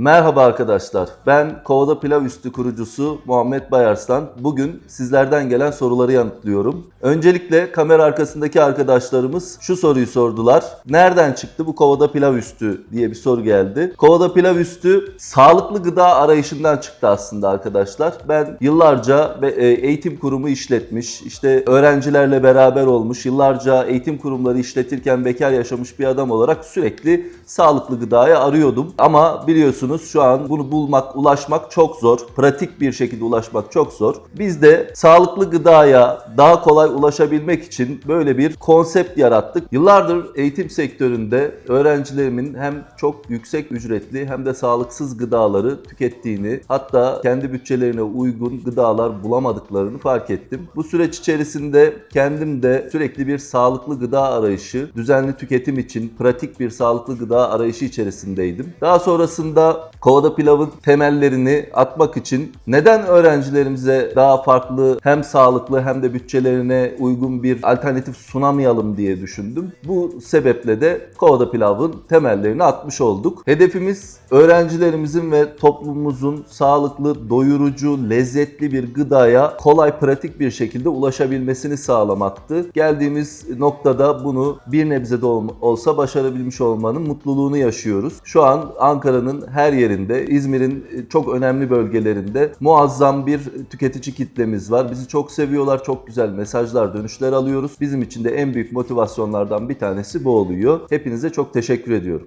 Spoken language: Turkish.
Merhaba arkadaşlar. Ben Kovada Pilav Üstü kurucusu Muhammed Bayarslan. Bugün sizlerden gelen soruları yanıtlıyorum. Öncelikle kamera arkasındaki arkadaşlarımız şu soruyu sordular. Nereden çıktı bu Kovada Pilav Üstü diye bir soru geldi. Kovada Pilav Üstü sağlıklı gıda arayışından çıktı aslında arkadaşlar. Ben yıllarca e, eğitim kurumu işletmiş, işte öğrencilerle beraber olmuş, yıllarca eğitim kurumları işletirken bekar yaşamış bir adam olarak sürekli sağlıklı gıdayı arıyordum. Ama biliyorsunuz şu an bunu bulmak, ulaşmak çok zor. Pratik bir şekilde ulaşmak çok zor. Biz de sağlıklı gıdaya daha kolay ulaşabilmek için böyle bir konsept yarattık. Yıllardır eğitim sektöründe öğrencilerimin hem çok yüksek ücretli hem de sağlıksız gıdaları tükettiğini, hatta kendi bütçelerine uygun gıdalar bulamadıklarını fark ettim. Bu süreç içerisinde kendim de sürekli bir sağlıklı gıda arayışı, düzenli tüketim için pratik bir sağlıklı gıda arayışı içerisindeydim. Daha sonrasında Kovada Pilav'ın temellerini atmak için neden öğrencilerimize daha farklı hem sağlıklı hem de bütçelerine uygun bir alternatif sunamayalım diye düşündüm. Bu sebeple de Kovada Pilav'ın temellerini atmış olduk. Hedefimiz öğrencilerimizin ve toplumumuzun sağlıklı, doyurucu, lezzetli bir gıdaya kolay, pratik bir şekilde ulaşabilmesini sağlamaktı. Geldiğimiz noktada bunu bir nebze de olsa başarabilmiş olmanın mutluluğunu yaşıyoruz. Şu an Ankara'nın her yerinde, İzmir'in çok önemli bölgelerinde muazzam bir tüketici kitlemiz var. Bizi çok seviyorlar, çok güzel mesajlar, dönüşler alıyoruz. Bizim için de en büyük motivasyonlardan bir tanesi bu oluyor. Hepinize çok teşekkür ediyorum.